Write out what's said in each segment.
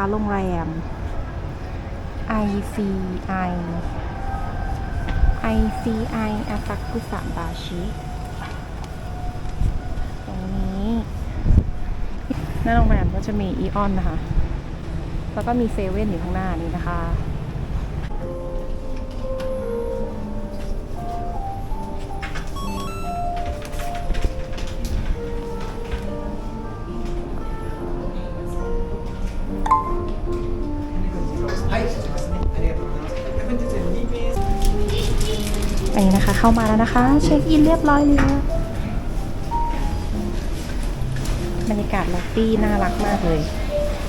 คะโรงแรม ICI ICI อาซากุสะบาชิตรงนี้หน้าโรงแรมก็จะมีอีออนนะคะ แล้วก็มีเซเว่นอยู่ข้างหน้านี้นะคะ อันนี้นะคะ เข้ามาแล้วนะคะ เช็คอินเรียบร้อยแล้วบรรยากาศล็อบบี้น่ารักมากเลย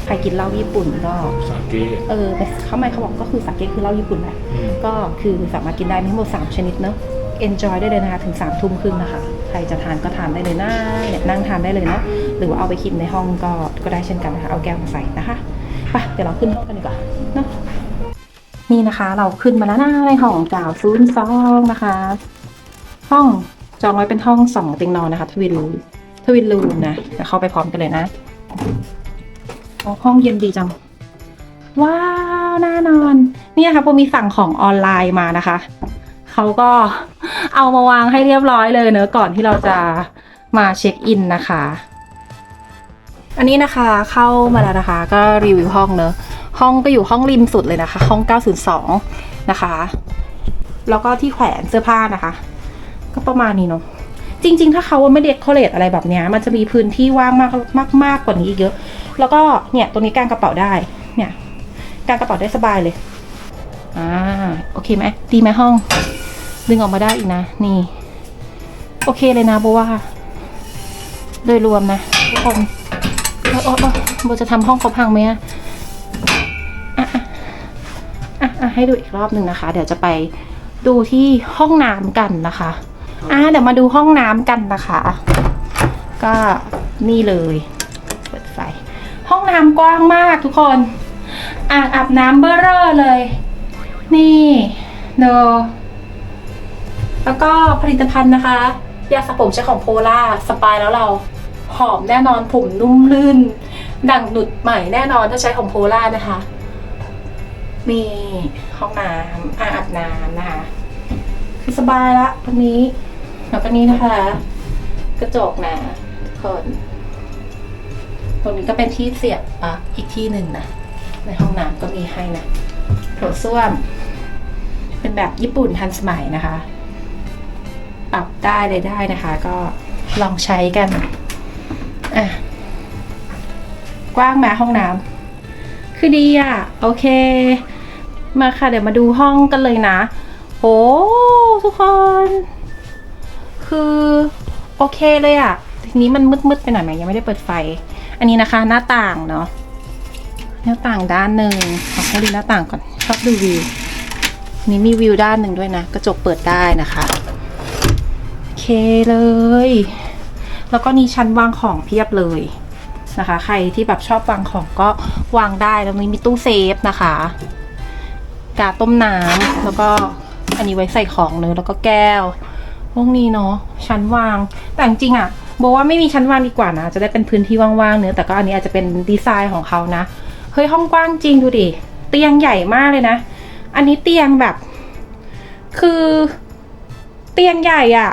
ใครกินเหล้าญี่ปุ่นก็สาเกเออแต่เขาไม่เขาบอกก็คือสาเกคือเหล้าญี่ปุ่นแหละอืมก็คือสามารถกินได้มีทั้งหมด3ชนิดเนอะ enjoy ได้เลยนะคะถึง3ามทุ่มครึ่งนะคะ ใครจะทานก็ทานได้เลยนะเนี่ยนั่งทานได้เลยเนาะหรือว่าเอาไปกินในห้องก็ก็ได้เช่นกันนะคะ เอาแก้วมาใส่นะคะไปเดี๋ยวเราขึ้นห้องกันดีกว่าเนาะ นี่นะคะ เราขึ้นมาแล้วนะในห้องเก่าซูนซองนะคะ ห้องจองไว้เป็นห้องสองเตียงนอนนะคะ ทวินทวินรูมนะเดี๋ยวเข้าไปพร้อมกันเลยนะห้องเย็นดีจัง ว้าวน่านอน นี่นะคะโบมีสั่งของออนไลน์มานะคะเขาก็เอามาวางให้เรียบร้อยเลยเนอะก่อนที่เราจะมาเช็คอินนะคะ อันนี้นะคะเข้ามาแล้วนะคะ ก็รีวิวห้องเนอะ ห้องก็อยู่ห้องริมสุดเลยนะคะ ห้อง 902 นะคะ แล้วก็ที่แขวนเสื้อผ้านะคะ ก็ประมาณนี้เนาะจริง ๆ ถ้าเขาไม่เด็กโคเลตอะไรแบบนี้มันจะมีพื้นที่ว่างมากมากมากกว่านี้อีกเยอะ แล้วก็เนี่ยตัวนี้กางกระเป๋าได้เนี่ยกางกระเป๋าได้สบายเลยอ่าโอเคไหมดีไหมห้อง ดึงออกมาได้อีกนะ นี่ โอเคเลยนะโบว่า โดยรวมนะทุกคนโอ้โอ้โบจะทำห้องเขาพังไหมอะ อะให้ดูอีกรอบหนึ่งนะคะ เดี๋ยวจะไปดูที่ห้องน้ำกันนะคะ อะเดี๋ยวมาดูห้องน้ำกันนะคะ ก็นี่เลยเปิดไฟ ห้องน้ำกว้างมากทุกคน อ่างอาบน้ำเบ้อเร่อเลย นี่โนอแล้วก็ผลิตภัณฑ์นะคะยาสระผมใช้ของโพล่าสปายแล้วเราหอมแน่นอนผมนุ่มลื่น ดังหนุดใหม่แน่นอนถ้าใช้ของโพล่านะคะ นี่ห้องน้ำอ่างอาบน้ำนะคะ คือสบายละตรงนี้แล้วก็นี้นะคะ กระจกนะทุกคน ตรงนี้ก็เป็นที่เสียบปลั๊กอีกที่หนึ่งนะ ในห้องน้ำก็มีให้นะโถส้วม เป็นแบบญี่ปุ่นทันสมัยนะคะ ปรับได้เลยได้นะคะ ก็ลองใช้กัน อะ กว้างไหมห้องน้ำคือดีอะ โอเค มาค่ะเดี๋ยวมาดูห้องกันเลยนะโอ้ทุกคน คือโอเคเลยอะทีนี้มันมืดๆไปหน่อยไหมยังไม่ได้เปิดไฟ อันนี้นะคะ หน้าต่างเนาะหน้าต่างด้านหนึ่งขอให้ดูหน้าต่างก่อนชอบดูวิวนนี้มีวิวด้านหนึ่งด้วยนะ กระจกเปิดได้นะคะโอเคเลย แล้วก็นี่ชั้นวางของเพียบเลยนะคะ ใครที่แบบชอบวางของก็วางได้แล้วมีมีตู้เซฟนะคะ กาต้มน้ำแล้วก็อันนี้ไว้ใส่ของเนอะแล้วก็แก้ว พวกนี้เนาะชั้นวาง แต่จริงๆอะโบอกว่าไม่มีชั้นวางดีกว่านะ จะได้เป็นพื้นที่ว่างๆเนื้อแต่ก็อันนี้อาจจะเป็นดีไซน์ของเขานะ เฮ้ยห้องกว้างจริงดูดิ เตียงใหญ่มากเลยนะ อันนี้เตียงแบบ คือ เตียงใหญ่อะ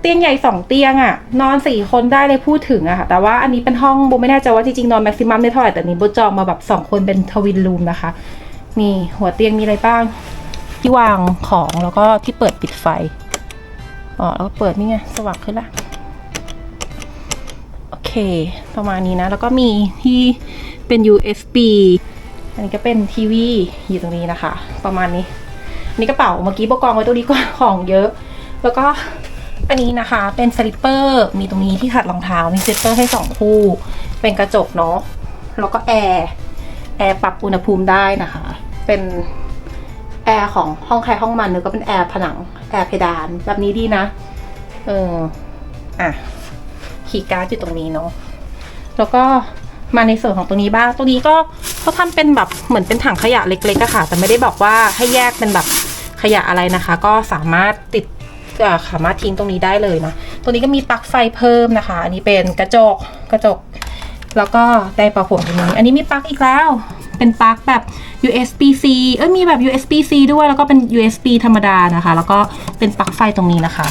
เตียงใหญ่สองเตียงอะนอนสี่คนได้เลยพูดถึงอะค่ะ แต่ว่าอันนี้เป็นห้องโบไม่แน่ใจว่าจริงๆนอนแม็กซิมัมได้เท่าไหร่แต่นี้โบจองมาแบบสองคนเป็นทวินรูมนะคะ นี่หัวเตียงมีอะไรบ้าง ที่วางของแล้วก็ที่เปิดปิดไฟอ๋อแล้วก็เปิดนี่ไงสว่างขึ้นละโอเค ประมาณนี้นะ แล้วก็มีที่เป็น USB อันนี้ก็เป็นทีวีอยู่ตรงนี้นะคะ ประมาณนี้อันนี้กระเป๋าเมื่อกี้โบกองไว้ตรงนี้ก็ของเยอะ แล้วก็อันนี้นะคะเป็นสลิปเปอร์มีตรงนี้ที่ขัดรองเท้ามีสลิปเปอร์ให้สองคู่ เป็นกระจกเนาะแล้วก็แอร์แอร์ปรับอุณหภูมิได้นะคะ เป็นแอร์ของห้องใครห้องมันเนอะก็เป็นแอร์ผนังแอร์เพดานแบบนี้ดีนะ เอออะขีย์การ์ดอยู่ตรงนี้เนาะแล้วก็มาในส่วนของตรงนี้บ้างตรงนี้ก็เขาทำเป็นแบบเหมือนเป็นถังขยะเล็กๆอะค่ะ แต่ไม่ได้บอกว่าให้แยกเป็นแบบขยะอะไรนะคะ ก็สามารถติดสามารถทิ้งตรงนี้ได้เลยนะตรงนี้ก็มีปลั๊กไฟเพิ่มนะคะ อันนี้เป็นกระจกกระจก แล้วก็ไดร์ป่าผมตรงนี้ อันนี้มีปลั๊กอีกแล้ว เป็นปลั๊กแบบ USB-C เอ้ยมีแบบ USB-C ด้วยแล้วก็เป็น USB ธรรมดานะคะ แล้วก็เป็นปลั๊กไฟตรงนี้นะคะ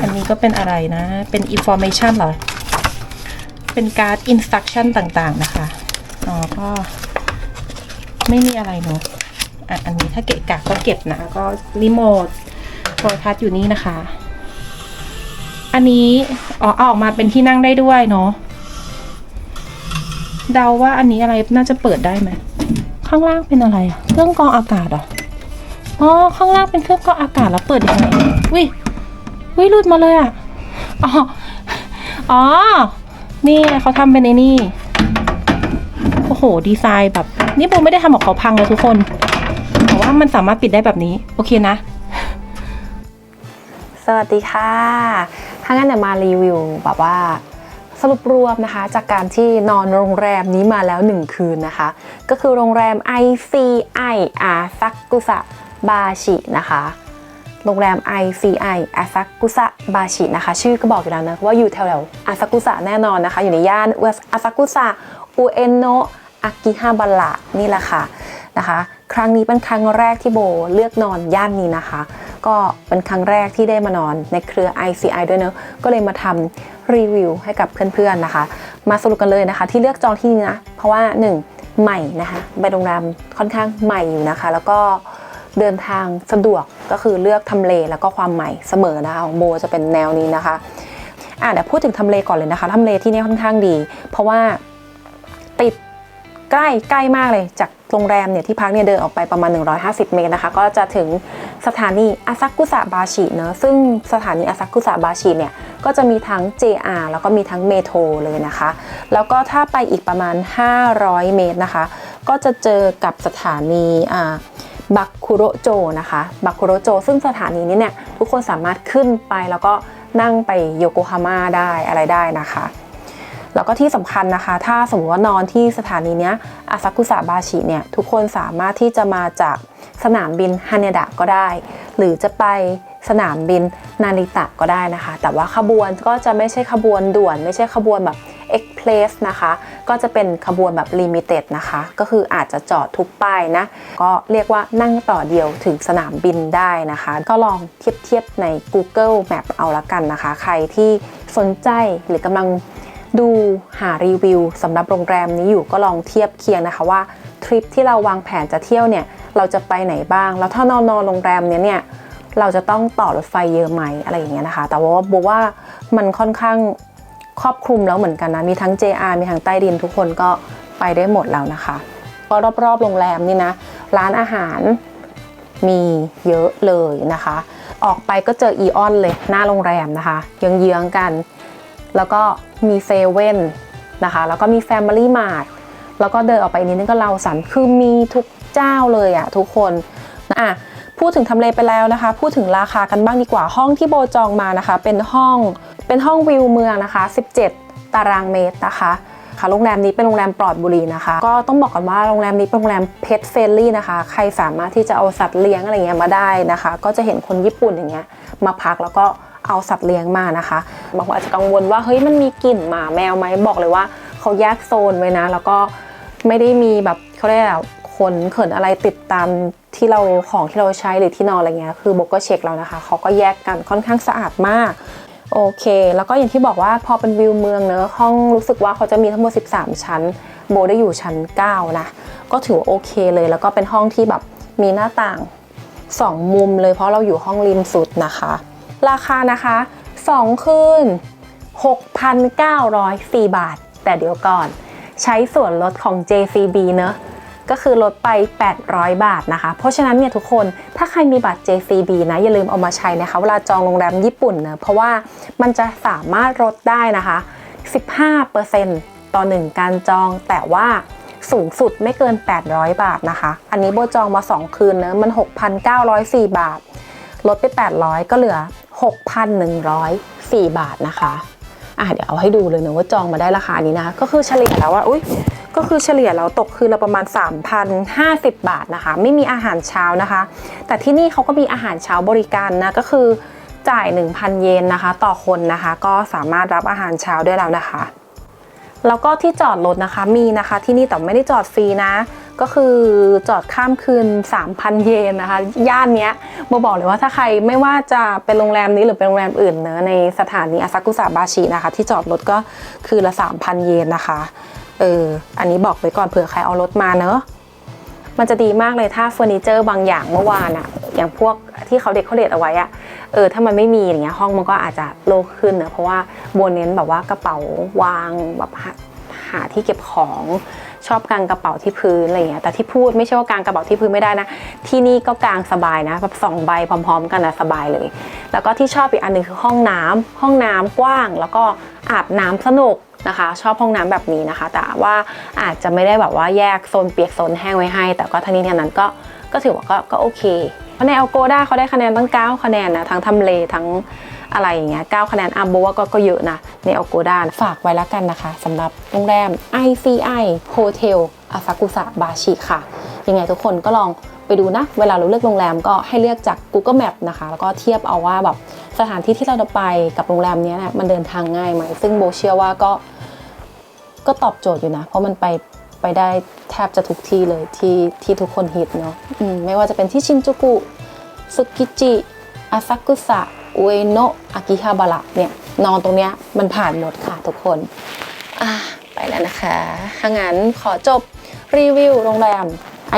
อันนี้ก็เป็นอะไรนะ เป็น information เหรอ เป็นการ์ด instruction ต่างๆนะคะอ๋อก็ไม่มีอะไรเนอะอะอันนี้ถ้าเกะกะก็เก็บนะก็รีโมทโทรทัศน์อยู่นี่นะคะ อันนี้อ๋อเอาออกมาเป็นที่นั่งได้ด้วยเนาะ เดาว่าอันนี้อะไรน่าจะเปิดได้ไหมข้างล่างเป็นอะไรอะเครื่องกรองอากาศหรออ๋อข้างล่างเป็นเครื่องกรองอากาศแล้วเปิดยังไงวิวิหลุดมาเลยอะอ๋ออ๋อ นี่เขาทำเป็นไอ้นี่โอ้โห ดีไซน์แบบ นี่โบไม่ได้ทำของเขาพังเลยทุกคนแต่ว่ามันสามารถปิดได้แบบนี้ โอเคนะ สวัสดีค่ะถ้างั้นเดี๋ยวมารีวิวแบบว่า สรุปรวมนะคะ จากการที่นอนโรงแรมนี้มาแล้ว 1 คืนนะคะ ก็คือโรงแรม ICI อาซักุสะบาชินะคะโรงแรม ICI อาซักุสะบาชินะคะ ชื่อก็บอกอยู่แล้วนะว่าอยู่แถวๆอาซักุสะแน่นอนนะคะ อยู่ในย่านอาซักุสะอุเอโนะอากิฮาบาระนี่แหละค่ะนะคะ ครั้งนี้เป็นครั้งแรกที่โบเลือกนอนย่านนี้นะคะ ก็เป็นครั้งแรกที่ได้มานอนในเครือ ICI ด้วยเนอะก็เลยมาทำ รีวิวให้กับเพื่อนๆนะคะ มาสรุปกันเลยนะคะ ที่เลือกจองที่นี่นะ เพราะว่า 1 ใหม่นะคะเป็นโรงแรมค่อนข้างใหม่อยู่นะคะ แล้วก็เดินทางสะดวกก็คือเลือกทำเลแล้วก็ความใหม่เสมอนะคะของโบจะเป็นแนวนี้นะคะอะเดี๋ยวพูดถึงทำเลก่อนเลยนะคะทำเลที่นี่ค่อนข้างดี เพราะว่าติดใกล้ใกล้มากเลยจากโรงแรมเนี่ยที่พักเนี่ยเดินออกไปประมาณ 150 เมตรนะคะ ก็จะถึง สถานีอาซักุสะบาชิเนอะซึ่งสถานีอาซักุสะบาชิเนี่ยก็จะมีทั้ง JR แล้วก็มีทั้งเมโทรเลยนะคะ แล้วก็ถ้าไปอีกประมาณ 500 เมตรนะคะ ก็จะเจอกับสถานีอ่าบักคุโรโจนะคะบักคุโรโจ ซึ่งสถานีนี้เนี่ยทุกคนสามารถขึ้นไปแล้วก็นั่งไปโยโกฮาม่าได้อะไรได้นะคะ แล้วก็ที่สำคัญนะคะ ถ้าสมมติว่านอนที่สถานีเนี้ยอาซากุสะบาชิเนี่ยทุกคนสามารถที่จะมาจาก สนามบินฮาเนดะก็ได้ หรือจะไปสนามบินนาริตะก็ได้นะคะ แต่ว่าขบวนก็จะไม่ใช่ขบวนด่วน ไม่ใช่ขบวนแบบเอ็กเพลสนะคะ ก็จะเป็นขบวนแบบลิมิเต็ดนะคะ ก็คืออาจจะจอดทุกป้ายนะ ก็เรียกว่านั่งต่อเดียวถึงสนามบินได้นะคะ ก็ลองเทียบเทียบใน Google Map เอาละกันนะคะ ใครที่สนใจหรือกำลังดูหารีวิวสำหรับโรงแรมนี้อยู่ก็ลองเทียบเคียงนะคะว่าทริปที่เราวางแผนจะเที่ยวเนี่ย เราจะไปไหนบ้าง แล้วถ้านอนนอนโรงแรมเนี้ยเนี่ยเราจะต้องต่อรถไฟเยอะไหมอะไรอย่างเงี้ยนะคะ แต่ว่าโบว่ามันค่อนข้างครอบคลุมแล้วเหมือนกันนะ มีทั้ง JR มีทั้งใต้ดินทุกคนก็ไปได้หมดแล้วนะคะก็รอบๆโรงแรมนี่นะ ร้านอาหารมีเยอะเลยนะคะ ออกไปก็เจออีออนเลยหน้าโรงแรมนะคะยังเยื้องกัน แล้วก็มีเซเว่นนะคะ แล้วก็มี Family Mart แล้วก็เดินออกไปนิดนึงก็เราสันคือมีทุก เจ้าเลยอะทุกคนอะพูดถึงทำเลไปแล้วนะคะ พูดถึงราคากันบ้างดีกว่าห้องที่โบจองมานะคะ เป็นห้องเป็นห้องวิวเมืองนะคะ 17 ตารางเมตรนะคะค่ะโรงแรมนี้เป็นโรงแรมปลอดบุหรี่นะคะ ก็ต้องบอกก่อนว่าโรงแรมนี้เป็นโรงแรมเพ t เฟ r ลี่นะคะ ใครสามารถที่จะเอาสัตว์เลี้ยงอะไรเงี้ยมาได้นะคะ ก็จะเห็นคนญี่ปุ่นอย่างเงี้ยมาพักแล้วก็เอาสัตว์เลี้ยงมานะคะ บางคนอาจจะกังวลว่าเฮ้ยมันมีกลิ่นหมาแมวไหมบอกเลยว่าเขาแยกโซนไว้นะ แล้วก็ไม่ได้มีแบบเขาเรียก อะไรขนเขินอะไรติดตามที่เราของที่เราใช้หรือที่นอนอะไรเงี้ยคือโบก็เช็คแล้วนะคะเขาก็แยกกันค่อนข้างสะอาดมากโอเค แล้วก็อย่างที่บอกว่าพอเป็นวิวเมืองเนอะห้องรู้สึกว่าเขาจะมีทั้งหมด 13 ชั้น โบได้อยู่ชั้น 9 นะ ก็ถือว่าโอเคเลย แล้วก็เป็นห้องที่แบบมีหน้าต่าง 2 มุมเลยเพราะเราอยู่ห้องริมสุดนะคะ ราคานะคะ 2 คืน 6,904 บาท แต่เดี๋ยวก่อน ใช้ส่วนลดของ JCB เนอะ ก็คือลดไป 800 บาทนะคะ เพราะฉะนั้นเนี่ยทุกคนถ้าใครมีบัตร JCB นะอย่าลืมเอามาใช้นะคะเวลาจองโรงแรมญี่ปุ่นเนะเพราะว่ามันจะสามารถลดได้นะคะ 15%ต่อ 1 การจองแต่ว่าสูงสุดไม่เกิน 800 บาทนะคะ อันนี้โบจองมา 2 คืนเนะมัน 6,904 บาท ลดไป 800 ก็เหลือ 6,104 บาทนะคะ อะเดี๋ยวเอาให้ดูเลยเนะว่าจองมาได้ราคานี้นะคะ ก็คือเฉลี่ยแล้วว่า อุ้ย ก็คือเฉลี่ยแล้วตกคืนละประมาณ 3,050 บาทนะคะ ไม่มีอาหารเช้านะคะ แต่ที่นี่เขาก็มีอาหารเช้าบริการนะก็คือจ่าย 1,000 เยนนะคะ ต่อคนนะคะ ก็สามารถรับอาหารเช้าได้แล้วนะคะ แล้วก็ที่จอดรถนะคะมีนะคะที่นี่แต่ไม่ได้จอดฟรีนะ ก็คือจอดข้ามคืน 3,000 เยนนะคะ ย่านเนี้ยโบบอกเลยว่าถ้าใครไม่ว่าจะเป็นโรงแรมนี้หรือเป็นโรงแรมอื่นเนอะในสถานีอาซากุสะบาชินะคะ ที่จอดรถก็คือละ 3,000 เยนนะคะ เออ อันนี้บอกไว้ก่อนเผื่อใครเอารถมาเนอะ มันจะดีมากเลยถ้าเฟอร์นิเจอร์บางอย่างเมื่อวานอะอย่างพวกที่เขาเด็กเขาเด็ดเอาไว้อะเออ ถ้ามันไม่มีอย่างเงี้ยห้องมันก็อาจจะโล่งขึ้นเนอะเพราะว่าโบนเน้นแบบว่ากระเป๋าวางแบบหาหาที่เก็บของ ชอบกางกระเป๋าที่พื้นอะไรอย่างเงี้ยแต่ที่พูดไม่ใช่ว่ากางกระเป๋าที่พื้นไม่ได้นะ ที่นี่ก็กางสบายนะแบบสองใบพร้อม ๆ กันนะสบายเลย แล้วก็ที่ชอบอีกอันหนึงคือห้องน้ำห้องน้ำกว้าง แล้วก็อาบน้ำสนุกนะคะ ชอบห้องน้ำแบบนี้นะคะ แต่ว่าอาจจะไม่ได้แบบว่าแยกโซนเปียกโซนแห้งไว้ให้ แต่ก็ทั้งนี้ทั้งนั้นก็ก็ถือว่าก็ก็โอเคเพราะใน a อ g โกด้าเขาได้คะแนนตั้ง9คะแนนนะทั้งทำเลทั้ง อะไรอย่างเงี้ย9คะแนนอัมโบว่าก็เยอะนะใน a อโกด้าฝากไว้แล้วกันนะคะสำหรับโรงแรม ICI Hotel อาซากุสะบาชิค่ะ ยังไงทุกคนก็ลองไปดูนะ เวลาเราเลือกโรงแรมก็ให้เลือกจาก Google Map นะคะ แล้วก็เทียบเอาว่าแบบสถานที่ที่เราจะไปกับโรงแรมนี้ยนะมันเดินทางง่ายไหม ซึ่งโบเชื่อว่าก็ก็ตอบโจทย์อยู่นะ เพราะมันไปไปได้แทบจะทุกที่เลยที่ที่ทุกคนฮิตเนาะมไม่ว่าจะเป็นที่ชินจูกุ สุกิจิอาซากุสะ อุเอโนะอากิฮาบาระเนี่ยนอนตรงเนี้ยมันผ่านหมดค่ะทุกคนอะไปแล้วนะคะถ้างั้นขอจบรีวิวโรงแรม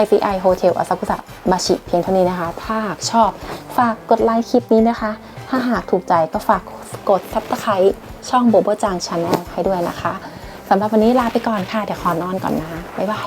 ICI Hotel อาซากุสะบาชิเพียงเท่านี้นะคะ ถ้าหากชอบฝากกดไลค์คลิปนี้นะคะ ถ้าหากถูกใจก็ฝากกด subscribe ช่องโบโบจังชาแนลให้ด้วยนะคะสำหรับวันนี้ลาไปก่อนค่ะ เดี๋ยวขอนอนก่อนนะ บ๊ายบาย